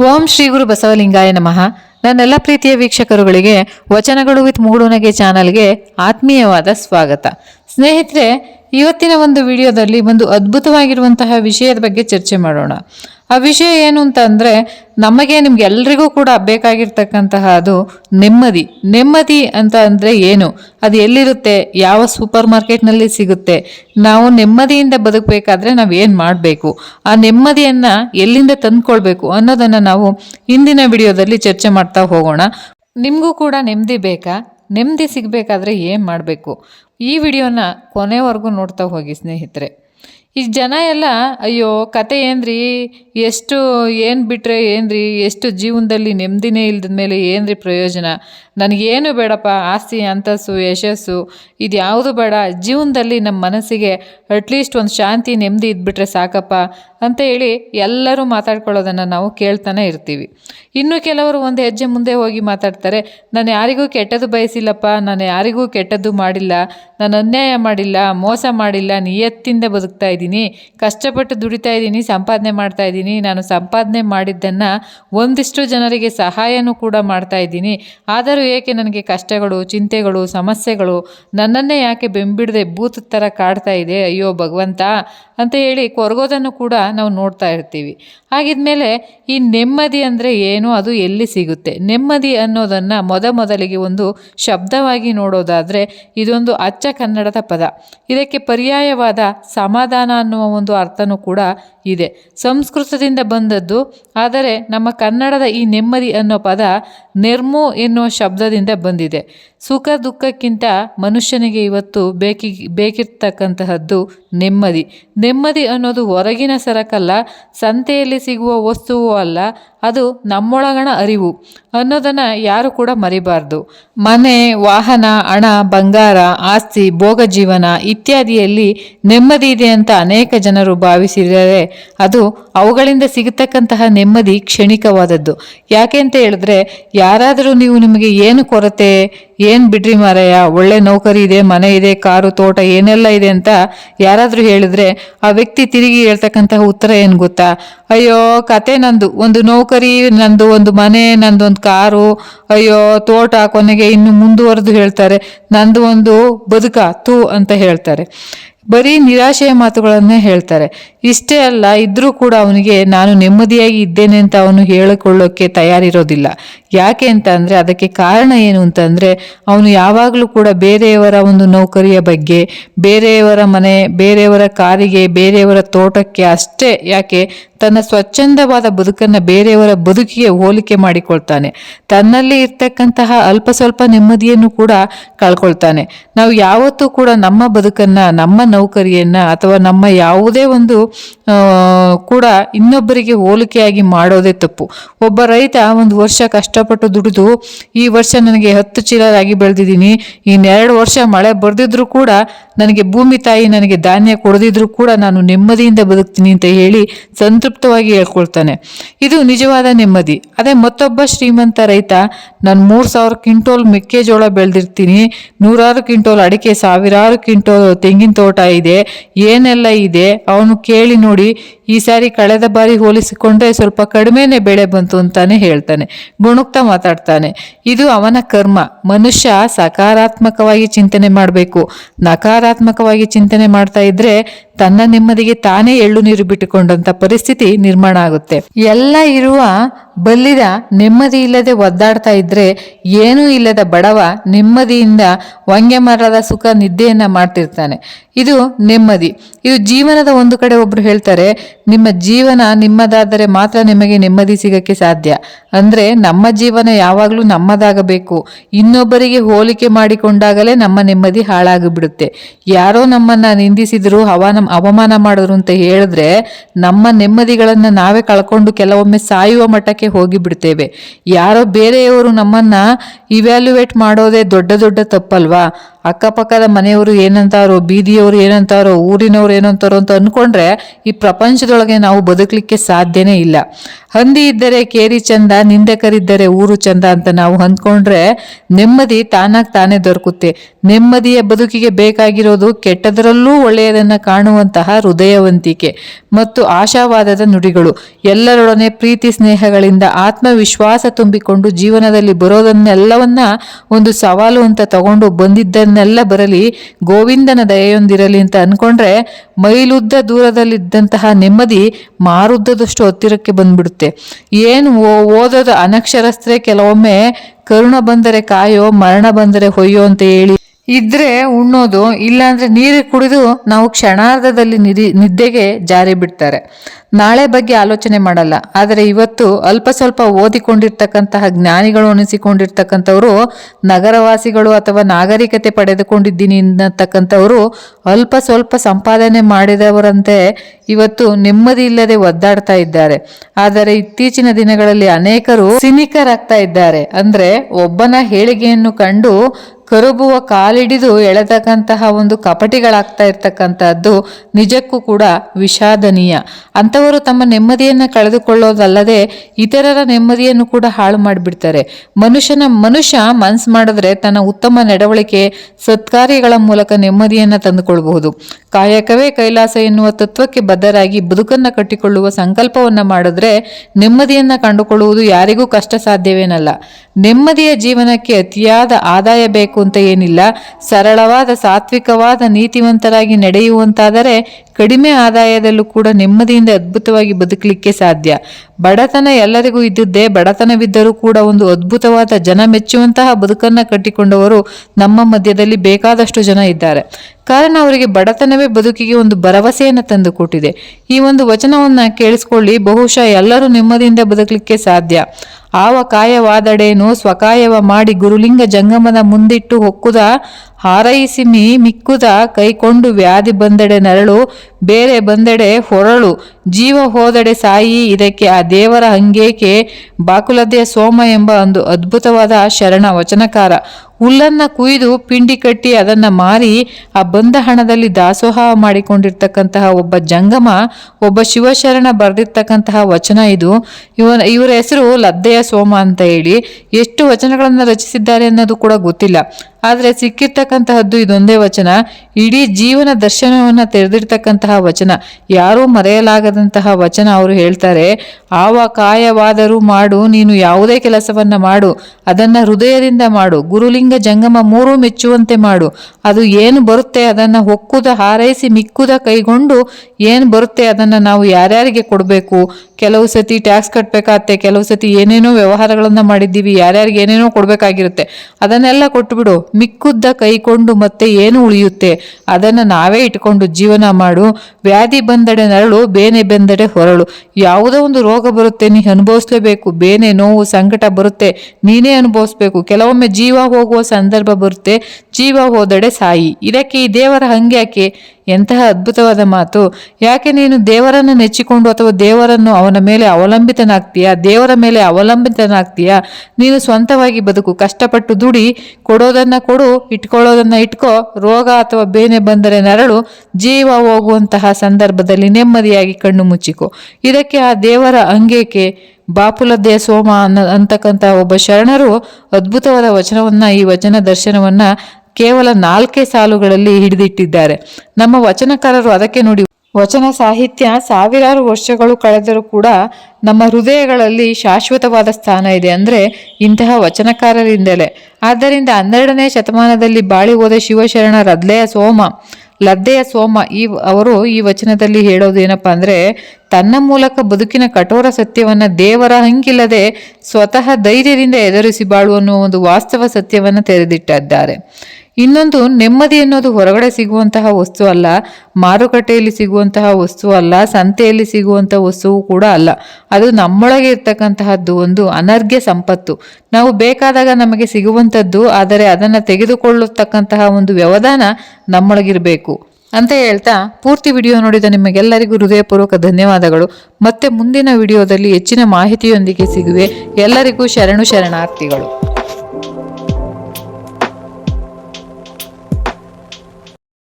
ಓಂ ಶ್ರೀ ಗುರು ಬಸವಲಿಂಗಾಯ ನಮಃ. ನನ್ನೆಲ್ಲ ಪ್ರೀತಿಯ ವೀಕ್ಷಕರುಗಳಿಗೆ ವಚನಗಳು ವಿತ್ ಮೂಡುನಗೆ ಚಾನಲ್ಗೆ ಆತ್ಮೀಯವಾದ ಸ್ವಾಗತ. ಸ್ನೇಹಿತರೆ ಇವತ್ತಿನ ಒಂದು ವಿಡಿಯೋದಲ್ಲಿ ಒಂದು ಅದ್ಭುತವಾಗಿರುವಂತಹ ವಿಷಯದ ಬಗ್ಗೆ ಚರ್ಚೆ ಮಾಡೋಣ. ಆ ವಿಷಯ ಏನು ಅಂತ ಅಂದರೆ ನಮಗೆ ನಿಮ್ಗೆ ಎಲ್ರಿಗೂ ಕೂಡ ಬೇಕಾಗಿರ್ತಕ್ಕಂತಹ ಅದು ನೆಮ್ಮದಿ. ನೆಮ್ಮದಿ ಅಂತ ಅಂದರೆ ಏನು? ಅದು ಎಲ್ಲಿರುತ್ತೆ? ಯಾವ ಸೂಪರ್ ಮಾರ್ಕೆಟ್ನಲ್ಲಿ ಸಿಗುತ್ತೆ? ನಾವು ನೆಮ್ಮದಿಯಿಂದ ಬದುಕಬೇಕಾದ್ರೆ ನಾವು ಏನು ಮಾಡಬೇಕು? ಆ ನೆಮ್ಮದಿಯನ್ನು ಎಲ್ಲಿಂದ ತಂದುಕೊಳ್ಬೇಕು ಅನ್ನೋದನ್ನು ನಾವು ಇಂದಿನ ವಿಡಿಯೋದಲ್ಲಿ ಚರ್ಚೆ ಮಾಡ್ತಾ ಹೋಗೋಣ. ನಿಮಗೂ ಕೂಡ ನೆಮ್ಮದಿ ಬೇಕಾ? ನೆಮ್ಮದಿ ಸಿಗಬೇಕಾದ್ರೆ ಏನು ಮಾಡಬೇಕು? ಈ ವಿಡಿಯೋನ ಕೊನೆವರೆಗೂ ನೋಡ್ತಾ ಹೋಗಿ ಸ್ನೇಹಿತರೆ. ಈ ಜನ ಎಲ್ಲ, ಅಯ್ಯೋ, ಕತೆ ಏನ್ರಿ? ಎಷ್ಟು, ಏನು ಬಿಟ್ಟರೆ ಏನ್ರಿ? ಎಷ್ಟು ಜೀವನದಲ್ಲಿ ನೆಮ್ಮದಿನೇ ಇಲ್ಲದ ಮೇಲೆ ಏನ್ರಿ ಪ್ರಯೋಜನ? ನನಗೇನು ಬೇಡಪ್ಪ, ಆಸ್ತಿ, ಅಂತಸ್ಸು, ಯಶಸ್ಸು ಇದು ಯಾವುದು ಬೇಡ. ಜೀವನದಲ್ಲಿ ನಮ್ಮ ಮನಸ್ಸಿಗೆ ಅಟ್ಲೀಸ್ಟ್ ಒಂದು ಶಾಂತಿ, ನೆಮ್ಮದಿ ಇದ್ಬಿಟ್ರೆ ಸಾಕಪ್ಪ ಅಂತ ಹೇಳಿ ಎಲ್ಲರೂ ಮಾತಾಡ್ಕೊಳ್ಳೋದನ್ನು ನಾವು ಕೇಳ್ತಾನೆ ಇರ್ತೀವಿ. ಇನ್ನು ಕೆಲವರು ಒಂದು ಹೆಜ್ಜೆ ಮುಂದೆ ಹೋಗಿ ಮಾತಾಡ್ತಾರೆ, ನಾನು ಯಾರಿಗೂ ಕೆಟ್ಟದ್ದು ಬಯಸಿಲ್ಲಪ್ಪ, ನಾನು ಯಾರಿಗೂ ಕೆಟ್ಟದ್ದು ಮಾಡಿಲ್ಲ, ನಾನು ಅನ್ಯಾಯ ಮಾಡಿಲ್ಲ, ಮೋಸ ಮಾಡಿಲ್ಲ, ನಿಯತ್ತಿಂದ ಬದುಕ್ತಾ ಇದ್ದೀನಿ ಕಷ್ಟಪಟ್ಟು ದುಡಿತಾ ಇದ್ದೀನಿ ಸಂಪಾದನೆ ಮಾಡ್ತಾ ಇದ್ದೀನಿ ನಾನು ಸಂಪಾದನೆ ಮಾಡಿದ್ದನ್ನು ಒಂದಿಷ್ಟು ಜನರಿಗೆ ಸಹಾಯನೂ ಕೂಡ ಮಾಡ್ತಾ ಇದ್ದೀನಿ ಆದರೂ ಏಕೆ ನನಗೆ ಕಷ್ಟಗಳು, ಚಿಂತೆಗಳು, ಸಮಸ್ಯೆಗಳು ನನ್ನನ್ನೇ ಯಾಕೆ ಬೆಂಬಿಡದೆ ಭೂತ ಥರ ಕಾಡ್ತಾ ಇದೆ ಅಯ್ಯೋ ಭಗವಂತ ಅಂತ ಹೇಳಿ ಕೊರಗೋದನ್ನು ಕೂಡ ನಾವು ನೋಡ್ತಾ ಇರ್ತೀವಿ. ಹಾಗಿದ್ಮೇಲೆ ಈ ನೆಮ್ಮದಿ ಅಂದರೆ ಏನು? ಅದು ಎಲ್ಲಿ ಸಿಗುತ್ತೆ? ನೆಮ್ಮದಿ ಅನ್ನೋದನ್ನು ಮೊದ ಮೊದಲಿಗೆ ಒಂದು ಶಬ್ದವಾಗಿ ನೋಡೋದಾದರೆ ಇದೊಂದು ಅಚ್ಚ ಕನ್ನಡದ ಪದ. ಇದಕ್ಕೆ ಪರ್ಯಾಯವಾದ ಸಮಾಧಾನ ಅನ್ನುವ ಒಂದು ಅರ್ಥನೂ ಕೂಡ ಇದೆ. ಸಂಸ್ಕೃತದಿಂದ ಬಂದದ್ದು, ಆದರೆ ನಮ್ಮ ಕನ್ನಡದ ಈ ನೆಮ್ಮದಿ ಅನ್ನೋ ಪದ ನೆರ್ಮು ಎನ್ನುವ ಶಬ್ದದಿಂದ ಬಂದಿದೆ. ಸುಖ ದುಃಖಕ್ಕಿಂತ ಮನುಷ್ಯನಿಗೆ ಇವತ್ತು ಬೇಕಿ, ಬೇಕಿರ್ತಕ್ಕಂತಹದ್ದು ನೆಮ್ಮದಿ. ನೆಮ್ಮದಿ ಅನ್ನೋದು ಹೊರಗಿನ ಸರಕಲ್ಲ ಸಂತೆಯಲ್ಲಿ ಸಿಗುವ ವಸ್ತುವೂ ಅಲ್ಲ ಅದು ನಮ್ಮೊಳಗಣ ಅರಿವು. ಅನ್ನೋದನ್ನು ಯಾರು ಕೂಡ ಮರಿಬಾರ್ದು. ಮನೆ, ವಾಹನ, ಹಣ, ಬಂಗಾರ, ಆಸ್ತಿ, ಭೋಗ ಜೀವನ ಇತ್ಯಾದಿಯಲ್ಲಿ ನೆಮ್ಮದಿ ಇದೆ ಅಂತ ಅನೇಕ ಜನರು ಭಾವಿಸಿದರೆ ಅದು ಅವುಗಳಿಂದ ಸಿಗತಕ್ಕಂತಹ ನೆಮ್ಮದಿ ಕ್ಷಣಿಕವಾದದ್ದು. ಯಾಕೆ ಅಂತ ಹೇಳಿದ್ರೆ, ಯಾರಾದರೂ ನೀವು ನಿಮಗೆ ಏನು ಕೊರತೆ, ಏನು ಬಿಡ್ರಿ ಮಾರಯ್ಯ, ಒಳ್ಳೆ ನೌಕರಿ ಇದೆ, ಮನೆ ಇದೆ, ಕಾರು, ತೋಟ, ಏನೆಲ್ಲ ಇದೆ ಅಂತ ಯಾರಾದರೂ ಹೇಳಿದ್ರೆ ಆ ವ್ಯಕ್ತಿ ತಿರುಗಿ ಹೇಳ್ತಕ್ಕಂತಹ ಉತ್ತರ ಏನು ಗೊತ್ತಾ? ಅಯ್ಯೋ, ಕತೆ ನಂದು. ಒಂದು ನೌಕರಿ, ನಂದು ಒಂದು ಮನೆ ನಂದು ಕಾರು ಅಯ್ಯೋ ತೋಟ ಕೊನೆಗೆ ಇನ್ನು ಮುಂದುವರೆದು ಹೇಳ್ತಾರೆ. ನಂದು ಒಂದು ಬದುಕ ತೂ ಅಂತ ಹೇಳ್ತಾರೆ. ಬರೀ ನಿರಾಶೆಯ ಮಾತುಗಳನ್ನೇ ಹೇಳ್ತಾರೆ. ಇಷ್ಟೇ ಅಲ್ಲ, ಇದ್ರೂ ಕೂಡ ಅವನಿಗೆ ನಾನು ನೆಮ್ಮದಿಯಾಗಿ ಇದ್ದೇನೆ ಅಂತ ಅವನು ಹೇಳಿಕೊಳ್ಳೋಕ್ಕೆ ತಯಾರಿರೋದಿಲ್ಲ. ಯಾಕೆ ಅಂತ ಅದಕ್ಕೆ ಕಾರಣ ಏನು ಅಂತಂದರೆ, ಅವನು ಯಾವಾಗಲೂ ಕೂಡ ಬೇರೆಯವರ ಒಂದು ನೌಕರಿಯ ಬಗ್ಗೆ, ಬೇರೆಯವರ ಮನೆ, ಬೇರೆಯವರ ಕಾರಿಗೆ, ಬೇರೆಯವರ ತೋಟಕ್ಕೆ ಅಷ್ಟೇ. ಯಾಕೆ? ತನ್ನ ಸ್ವಚ್ಛಂದವಾದ ಬದುಕನ್ನು ಬೇರೆಯವರ ಬದುಕಿಗೆ ಹೋಲಿಕೆ ಮಾಡಿಕೊಳ್ತಾನೆ. ತನ್ನಲ್ಲಿ ಇರ್ತಕ್ಕಂತಹ ಅಲ್ಪ ಸ್ವಲ್ಪ ನೆಮ್ಮದಿಯನ್ನು ಕೂಡ ಕಳ್ಕೊಳ್ತಾನೆ. ನಾವು ಯಾವತ್ತೂ ಕೂಡ ನಮ್ಮ ಬದುಕನ್ನು, ನಮ್ಮ ನೌಕರಿಯನ್ನು ಅಥವಾ ನಮ್ಮ ಯಾವುದೇ ಒಂದು ಕೂಡ ಇನ್ನೊಬ್ಬರಿಗೆ ಹೋಲಿಕೆಯಾಗಿ ಮಾಡೋದೇ ತಪ್ಪು. ಒಬ್ಬ ರೈತ ಒಂದು ವರ್ಷ ಕಷ್ಟಪಟ್ಟು ದುಡಿದು, ಈ ವರ್ಷ ನನಗೆ ಹತ್ತು ಚೀಲ ರಾಗಿ ಬೆಳೆದಿದ್ದೀನಿ, ಇನ್ನೆರಡು ವರ್ಷ ಮಳೆ ಬರೆದಿದ್ರು ಕೂಡ ನನಗೆ ಭೂಮಿ ತಾಯಿ ನನಗೆ ಧಾನ್ಯ ಕೊಡದಿದ್ರು ಕೂಡ ನಾನು ನೆಮ್ಮದಿಯಿಂದ ಬದುಕ್ತೀನಿ ಅಂತ ಹೇಳಿ ಸಂತೃಪ್ತವಾಗಿ ಹೇಳ್ಕೊಳ್ತಾನೆ. ಇದು ನಿಜವಾದ ನೆಮ್ಮದಿ. ಅದೇ ಮತ್ತೊಬ್ಬ ಶ್ರೀಮಂತ ರೈತ, ನಾನು ಮೂರು ಸಾವಿರ ಕ್ವಿಂಟೋಲ್ ಮೆಕ್ಕೆಜೋಳ ಬೆಳೆದಿರ್ತೀನಿ, ನೂರಾರು ಕ್ವಿಂಟೋಲ್ ಅಡಿಕೆ, ಸಾವಿರಾರು ಕ್ವಿಂಟೋಲ್ ತೆಂಗಿನ ತೋಟ ಇದೆ ಏನೆಲ್ಲ ಇದೆ ಅವನು ಕೇಳಿ ನೋಡಿ ಈ ಸಾರಿ ಕಳೆದ ಬಾರಿ ಹೋಲಿಸಿಕೊಂಡ್ರೆ ಸ್ವಲ್ಪ ಕಡಿಮೆನೆ ಬೆಳೆ ಬಂತು ಅಂತಾನೆ ಹೇಳ್ತಾನೆ. ಗುಣುಕ್ತ ಮಾತಾಡ್ತಾನೆ. ಇದು ಅವನ ಕರ್ಮ. ಮನುಷ್ಯ ಸಕಾರಾತ್ಮಕವಾಗಿ ಚಿಂತನೆ ಮಾಡಬೇಕು. ನಕಾರಾತ್ಮಕವಾಗಿ ಚಿಂತನೆ ಮಾಡ್ತಾ ಇದ್ರೆ ತನ್ನ ನೆಮ್ಮದಿಗೆ ತಾನೇ ಎಳ್ಳು ನೀರು ಬಿಟ್ಟುಕೊಂಡಂತ ಪರಿಸ್ಥಿತಿ ನಿರ್ಮಾಣ ಆಗುತ್ತೆ. ಎಲ್ಲ ಇರುವ ಬಲ್ಲಿದ ನೆಮ್ಮದಿ ಇಲ್ಲದೆ ಒದ್ದಾಡ್ತಾ ಇದ್ರೆ ಏನೂ ಇಲ್ಲದ ಬಡವ ನೆಮ್ಮದಿಯಿಂದ ವಂಗೆ ಮರದ ಸುಖ ನಿದ್ದೆಯನ್ನ ಮಾಡ್ತಿರ್ತಾನೆ. ಇದು ನೆಮ್ಮದಿ. ಇದು ಜೀವನದ ಒಂದು ಕಡೆ ಒಬ್ರು ಹೇಳ್ತಾರೆ ನಿಮ್ಮ ಜೀವನ ನಿಮ್ಮದಾದರೆ ಮಾತ್ರ ನಿಮಗೆ ನೆಮ್ಮದಿ ಸಿಗಕ್ಕೆ ಸಾಧ್ಯ. ಅಂದ್ರೆ ನಮ್ಮ ಜೀವನ ಯಾವಾಗಲೂ ನಮ್ಮದಾಗಬೇಕು. ಇನ್ನೊಬ್ಬರಿಗೆ ಹೋಲಿಕೆ ಮಾಡಿಕೊಂಡಾಗಲೇ ನಮ್ಮ ನೆಮ್ಮದಿ ಹಾಳಾಗಿಬಿಡುತ್ತೆ. ಯಾರೋ ನಮ್ಮನ್ನ ನಿಂದಿಸಿದ್ರು ಹವಾನ ಅವಮಾನ ಮಾಡಿದ್ರು ಅಂತ ಹೇಳಿದ್ರೆ ನಮ್ಮ ನೆಮ್ಮದಿಗಳನ್ನ ನಾವೇ ಕಳ್ಕೊಂಡು ಕೆಲವೊಮ್ಮೆ ಸಾಯುವ ಮಟ್ಟಕ್ಕೆ ಹೋಗಿ ಬಿಡ್ತೇವೆ ಯಾರೋ ಬೇರೆಯವರು ನಮ್ಮನ್ನ ಇವ್ಯಾಲ್ಯುವೇಟ್ ಮಾಡೋದೇ ದೊಡ್ಡ ದೊಡ್ಡ ತಪ್ಪಲ್ವಾ? ಅಕ್ಕಪಕ್ಕದ ಮನೆಯವರು ಏನಂತಾರೋ, ಬೀದಿಯವರು ಏನಂತಾರೋ, ಊರಿನವ್ರು ಏನಂತಾರೋ ಅಂತ ಅನ್ಕೊಂಡ್ರೆ ಈ ಪ್ರಪಂಚದೊಳಗೆ ನಾವು ಬದುಕಲಿಕ್ಕೆ ಸಾಧ್ಯನೇ ಇಲ್ಲ. ಹಂದಿ ಇದ್ದರೆ ಕೇರಿ ಚಂದ ನಿಂದಕರಿದ್ದರೆ ಊರು ಚಂದ ಅಂತ ನಾವು ಅಂದ್ಕೊಂಡ್ರೆ ನೆಮ್ಮದಿ ತಾನಾಗ್ ತಾನೇ ದೊರಕುತ್ತೆ. ನೆಮ್ಮದಿಯ ಬದುಕಿಗೆ ಬೇಕಾಗಿರೋದು ಕೆಟ್ಟದರಲ್ಲೂ ಒಳ್ಳೆಯದನ್ನ ಕಾಣುವಂತಹ ಹೃದಯವಂತಿಕೆ ಮತ್ತು ಆಶಾವಾದದ ನುಡಿಗಳು. ಎಲ್ಲರೊಡನೆ ಪ್ರೀತಿ ಸ್ನೇಹಗಳಿಂದ ಆತ್ಮವಿಶ್ವಾಸ ತುಂಬಿಕೊಂಡು ಜೀವನದಲ್ಲಿ ಬರೋದನ್ನೆಲ್ಲವನ್ನ ಒಂದು ಸವಾಲು ಅಂತ ತಗೊಂಡು ಬಂದಿದ್ದನ್ನೆಲ್ಲ ಬರಲಿ, ಗೋವಿಂದನ ದಯೆಯೊಂದಿರಲಿ ಅಂತ ಅನ್ಕೊಂಡ್ರೆ ಮೈಲುದ್ದ ದೂರದಲ್ಲಿದ್ದಂತಹ ನೆಮ್ಮದಿ ಮಾರುದ್ದದಷ್ಟು ಹತ್ತಿರಕ್ಕೆ ಬಂದ್ಬಿಡುತ್ತೆ. ಏನು ಓದೋದು ಅನಕ್ಷರಸ್ಥರೇ ಕೆಲವೊಮ್ಮೆ ಕರುಣ ಬಂದರೆ ಕಾಯೋ, ಮರಣ ಬಂದರೆ ಹೊಯ್ಯೋ ಅಂತ ಹೇಳಿ ಇದ್ರೆ ಉಣ್ಣೋದು, ಇಲ್ಲಾಂದ್ರೆ ನೀರು ಕುಡಿದು ನಾವು ಕ್ಷಣಾರ್ಧದಲ್ಲಿ ನಿರಿ ನಿದ್ದೆಗೆ ಜಾರಿ ಬಿಡ್ತಾರೆ. ನಾಳೆ ಬಗ್ಗೆ ಆಲೋಚನೆ ಮಾಡಲ್ಲ, ಆದರೆ ಇವತ್ತು ಅಲ್ಪ ಸ್ವಲ್ಪ ಓದಿಕೊಂಡಿರ್ತಕ್ಕಂತಹ ಜ್ಞಾನಿಗಳು ಅನಿಸಿಕೊಂಡಿರ್ತಕ್ಕಂಥವರು, ನಗರವಾಸಿಗಳು ಅಥವಾ ನಾಗರಿಕತೆ ಪಡೆದುಕೊಂಡಿದ್ದೀನಿ ಅನ್ನತಕ್ಕಂಥವರು ಅಲ್ಪ ಸ್ವಲ್ಪ ಸಂಪಾದನೆ ಮಾಡಿದವರಂತೆ ಇವತ್ತು ನೆಮ್ಮದಿ ಇಲ್ಲದೆ ಒದ್ದಾಡ್ತಾ ಇದ್ದಾರೆ. ಆದರೆ ಇತ್ತೀಚಿನ ದಿನಗಳಲ್ಲಿ ಅನೇಕರು ಸಿನಿಕರಾಗ್ತಾ ಇದ್ದಾರೆ. ಅಂದ್ರೆ ಒಬ್ಬನ ಹೇಳಿಕೆಯನ್ನು ಕಂಡು ಕರುಬುವ ಕಾಲಿಡಿದು ಎಳೆತಕ್ಕಂತಹ ಒಂದು ಕಪಟಿಗಳಾಗ್ತಾ ಇರ್ತಕ್ಕಂಥದ್ದು ನಿಜಕ್ಕೂ ಕೂಡ ವಿಷಾದನೀಯ. ಅಂಥವರು ತಮ್ಮ ನೆಮ್ಮದಿಯನ್ನು ಕಳೆದುಕೊಳ್ಳೋದಲ್ಲದೆ ಇತರರ ನೆಮ್ಮದಿಯನ್ನು ಕೂಡ ಹಾಳು ಮಾಡಿಬಿಡ್ತಾರೆ. ಮನುಷ್ಯನ ಮನುಷ್ಯ ಮನ್ಸು ಮಾಡಿದ್ರೆ ತನ್ನ ಉತ್ತಮ ನಡವಳಿಕೆ, ಸತ್ಕಾರ್ಯಗಳ ಮೂಲಕ ನೆಮ್ಮದಿಯನ್ನು ತಂದುಕೊಳ್ಬಹುದು. ಕಾಯಕವೇ ಕೈಲಾಸ ಎನ್ನುವ ತತ್ವಕ್ಕೆ ಬದ್ಧರಾಗಿ ಬದುಕನ್ನು ಕಟ್ಟಿಕೊಳ್ಳುವ ಸಂಕಲ್ಪವನ್ನು ಮಾಡಿದ್ರೆ ನೆಮ್ಮದಿಯನ್ನು ಕಂಡುಕೊಳ್ಳುವುದು ಯಾರಿಗೂ ಕಷ್ಟ ಸಾಧ್ಯವೇನಲ್ಲ. ನೆಮ್ಮದಿಯ ಜೀವನಕ್ಕೆ ಅತಿಯಾದ ಆದಾಯ ಬೇಕು ಅಂತ ಏನಿಲ್ಲ. ಸರಳವಾದ ಸಾತ್ವಿಕವಾದ ನೀತಿವಂತರಾಗಿ ನಡೆಯುವಂತಾದರೆ ಕಡಿಮೆ ಆದಾಯದಲ್ಲೂ ಕೂಡ ನೆಮ್ಮದಿಯಿಂದ ಅದ್ಭುತವಾಗಿ ಬದುಕಲಿಕ್ಕೆ ಸಾಧ್ಯ. ಬಡತನ ಎಲ್ಲರಿಗೂ ಇದ್ದುದೇ ಬಡತನವಿದ್ದರೂ ಕೂಡ ಒಂದು ಅದ್ಭುತವಾದ ಜನ ಮೆಚ್ಚುವಂತಹ ಬದುಕನ್ನು ಕಟ್ಟಿಕೊಂಡವರು ನಮ್ಮ ಮಧ್ಯದಲ್ಲಿ ಬೇಕಾದಷ್ಟು ಜನ ಇದ್ದಾರೆ. ಕಾರಣ ಅವರಿಗೆ ಬಡತನವೇ ಬದುಕಿಗೆ ಒಂದು ಭರವಸೆಯನ್ನು ತಂದು ಕೊಟ್ಟಿದೆ. ಈ ಒಂದು ವಚನವನ್ನು ಕೇಳಿಸ್ಕೊಳ್ಳಿ. ಬಹುಶಃ ಎಲ್ಲರೂ ನೆಮ್ಮದಿಯಿಂದ ಬದುಕಲಿಕ್ಕೆ ಸಾಧ್ಯ. ಆವ ಕಾಯವಾದಡೇನು ಸ್ವಕಾಯವ ಮಾಡಿ ಗುರುಲಿಂಗ ಜಂಗಮದ ಮುಂದಿಟ್ಟು ಹೊಕ್ಕುದ, ಹಾರೈಸಿ ಮೀ ಮಿಕ್ಕುದ, ಕೈಕೊಂಡು ವ್ಯಾಧಿ ಬಂದೆಡೆ ನರಳು, ಬೇರೆ ಬಂದೆಡೆ ಹೊರಳು. ಜೀವ ಹೋದಡೆ ಸಾಯಿ, ಇದಕ್ಕೆ ಆ ದೇವರ ಹಂಗೇಕೆ ಬಾಕುಲದೆಯ ಸೋಮ ಎಂಬ ಒಂದು ಅದ್ಭುತವಾದ ಶರಣ ವಚನಕಾರ. ಹುಲ್ಲನ್ನ ಕುಯ್ದು ಪಿಂಡಿ ಕಟ್ಟಿ ಅದನ್ನ ಮಾರಿ, ಆ ಬಂದ ಹಣದಲ್ಲಿ ದಾಸೋಹ ಮಾಡಿಕೊಂಡಿರ್ತಕ್ಕಂತಹ ಒಬ್ಬ ಜಂಗಮ, ಒಬ್ಬ ಶಿವಶರಣ ಬರೆದಿರ್ತಕ್ಕಂತಹ ವಚನ ಇದು. ಇವನ, ಇವರ ಹೆಸರು ಲದ್ದೆಯ ಸೋಮ ಅಂತ ಹೇಳಿ. ಎಷ್ಟು ವಚನಗಳನ್ನು ರಚಿಸಿದ್ದಾರೆ ಅನ್ನೋದು ಕೂಡ ಗೊತ್ತಿಲ್ಲ. ಆದರೆ ಸಿಕ್ಕಿರ್ತಕ್ಕಂತಹದ್ದು ಇದೊಂದೇ ವಚನ. ಇಡೀ ಜೀವನ ದರ್ಶನವನ್ನು ತೆರೆದಿರ್ತಕ್ಕಂತಹ ವಚನ. ಯಾರೂ ಮರೆಯಲಾಗದಂತಹ ವಚನ ಅವರು ಹೇಳ್ತಾರೆ. ಆವ ಕಾಯವಾದರೂ ಮಾಡು, ನೀನು ಯಾವುದೇ ಕೆಲಸವನ್ನು ಮಾಡು, ಅದನ್ನು ಹೃದಯದಿಂದ ಮಾಡು, ಗುರುಲಿಂಗ ಜಂಗಮ ಮೂರೂ ಮೆಚ್ಚುವಂತೆ ಮಾಡು. ಅದು ಏನು ಬರುತ್ತೆ ಅದನ್ನು ಹೊಕ್ಕುದ, ಹಾರೈಸಿ, ಮಿಕ್ಕುದ ಕೈಗೊಂಡು ಏನು ಬರುತ್ತೆ ಅದನ್ನು ನಾವು ಯಾರ್ಯಾರಿಗೆ ಕೊಡಬೇಕು? ಕೆಲವು ಸತಿ ಟ್ಯಾಕ್ಸ್ ಕಟ್ಟಬೇಕಾಗತ್ತೆ ಕೆಲವು ಸತಿ ಏನೇನೋ ವ್ಯವಹಾರಗಳನ್ನು ಮಾಡಿದ್ದೀವಿ, ಯಾರ್ಯಾರಿಗೆ ಏನೇನೋ ಕೊಡಬೇಕಾಗಿರುತ್ತೆ. ಅದನ್ನೆಲ್ಲ ಕೊಟ್ಬಿಡು. ಮಿಕ್ಕುದ್ದ ಕೈಕೊಂಡು ಮತ್ತೆ ಏನು ಉಳಿಯುತ್ತೆ? ಅದನ್ನು ನಾವೇ ಇಟ್ಕೊಂಡು ಜೀವನ ಮಾಡು. ವ್ಯಾಧಿ ಬಂದಡೆ ನರಳು, ಬೇನೆ ಬೆಂದಡೆ ಹೊರಳು. ಯಾವುದೋ ಒಂದು ರೋಗ ಬರುತ್ತೆ, ನೀ ಅನುಭವಿಸ್ಲೇಬೇಕು. ಬೇನೆ ನೋವು, ಸಂಕಟ ಬರುತ್ತೆ, ನೀನೇ ಅನುಭವಿಸ್ಬೇಕು. ಕೆಲವೊಮ್ಮೆ ಜೀವ ಹೋಗುವ ಸಂದರ್ಭ ಬರುತ್ತೆ. ಜೀವ ಹೋದಡೆ ಸಾಯಿ. ಇದಕ್ಕೆ ಈ ದೇವರ ಹಂಗ್ಯಾಕೆ ಎಂತಹ ಅದ್ಭುತವಾದ ಮಾತು. ಯಾಕೆ ನೀನು ದೇವರನ್ನು ನೆಚ್ಚಿಕೊಂಡು ಅಥವಾ ದೇವರನ್ನು ಅವನ ಮೇಲೆ ಅವಲಂಬಿತನಾಗ್ತೀಯಾ? ದೇವರ ಮೇಲೆ ಅವಲಂಬಿತನಾಗ್ತೀಯಾ? ನೀನು ಸ್ವಂತವಾಗಿ ಬದುಕು, ಕಷ್ಟಪಟ್ಟು ದುಡಿ, ಕೊಡೋದನ್ನ ಕೊಡು, ಇಟ್ಕೊಳ್ಳೋದನ್ನು ಇಟ್ಕೋ, ರೋಗ ಅಥವಾ ಬೇನೆ ಬಂದರೆ ನರಳು, ಜೀವ ಹೋಗುವಂತಹ ಸಂದರ್ಭದಲ್ಲಿ ನೆಮ್ಮದಿಯಾಗಿ ಕಣ್ಣು ಮುಚ್ಚಿಕೋ. ಇದಕ್ಕೆ ಆ ದೇವರ ಅಂಗೇಕೆ ಬಾಪುಲದ್ದೇ ಸೋಮ ಅನ್ನ ಅಂತಕ್ಕಂಥ ಒಬ್ಬ ಶರಣರು ಅದ್ಭುತವಾದ ವಚನವನ್ನ, ಈ ವಚನ ದರ್ಶನವನ್ನ ಕೇವಲ ನಾಲ್ಕೇ ಸಾಲುಗಳಲ್ಲಿ ಹಿಡಿದಿಟ್ಟಿದ್ದಾರೆ. ನಮ್ಮ ವಚನಕಾರರು ಅದಕ್ಕೆ ನೋಡಿ ವಚನ ಸಾಹಿತ್ಯ ಸಾವಿರಾರು ವರ್ಷಗಳು ಕಳೆದರೂ ಕೂಡ ನಮ್ಮ ಹೃದಯಗಳಲ್ಲಿ ಶಾಶ್ವತವಾದ ಸ್ಥಾನ ಇದೆ ಅಂದರೆ ಇಂತಹ ವಚನಕಾರರಿಂದಲೇ. ಆದ್ದರಿಂದ ಹನ್ನೆರಡನೇ ಶತಮಾನದಲ್ಲಿ ಬಾಳಿ ಹೋದ ಶಿವಶರಣ ರದ್ಲೆಯ ಸೋಮ, ಲದ್ದೆಯ ಸೋಮ ಈ ಅವರು ಈ ವಚನದಲ್ಲಿ ಹೇಳೋದು ಏನಪ್ಪಾ ಅಂದರೆ, ತನ್ನ ಮೂಲಕ ಬದುಕಿನ ಕಠೋರ ಸತ್ಯವನ್ನು ದೇವರ ಹಂಗಿಲ್ಲದೆ ಸ್ವತಃ ಧೈರ್ಯದಿಂದ ಎದುರಿಸಿ ಬಾಳುವ ಒಂದು ವಾಸ್ತವ ಸತ್ಯವನ್ನು ತೆರೆದಿಟ್ಟಿದ್ದಾರೆ. ಇನ್ನೊಂದು ನೆಮ್ಮದಿ ಅನ್ನೋದು ಹೊರಗಡೆ ಸಿಗುವಂತಹ ವಸ್ತು ಅಲ್ಲ, ಮಾರುಕಟ್ಟೆಯಲ್ಲಿ ಸಿಗುವಂತಹ ವಸ್ತು ಅಲ್ಲ, ಸಂತೆಯಲ್ಲಿ ಸಿಗುವಂತಹ ವಸ್ತುವು ಕೂಡ ಅಲ್ಲ. ಅದು ನಮ್ಮೊಳಗೆ ಇರ್ತಕ್ಕಂತಹದ್ದು ಒಂದು ಅನರ್ಘ್ಯ ಸಂಪತ್ತು. ನಾವು ಬೇಕಾದಾಗ ನಮಗೆ ಸಿಗುವಂಥದ್ದು, ಆದರೆ ಅದನ್ನು ತೆಗೆದುಕೊಳ್ಳತಕ್ಕಂತಹ ಒಂದು ವ್ಯವಧಾನ ನಮ್ಮೊಳಗಿರಬೇಕು. ಅಂತ ಹೇಳ್ತಾ ಪೂರ್ತಿ ವಿಡಿಯೋ ನೋಡಿದ ನಿಮಗೆಲ್ಲರಿಗೂ ಹೃದಯಪೂರ್ವಕ ಧನ್ಯವಾದಗಳು. ಮತ್ತೆ ಮುಂದಿನ ವಿಡಿಯೋದಲ್ಲಿ ಹೆಚ್ಚಿನ ಮಾಹಿತಿಯೊಂದಿಗೆ ಸಿಗುವೆ. ಎಲ್ಲರಿಗೂ ಶರಣು ಶರಣಾರ್ಥಿಗಳು.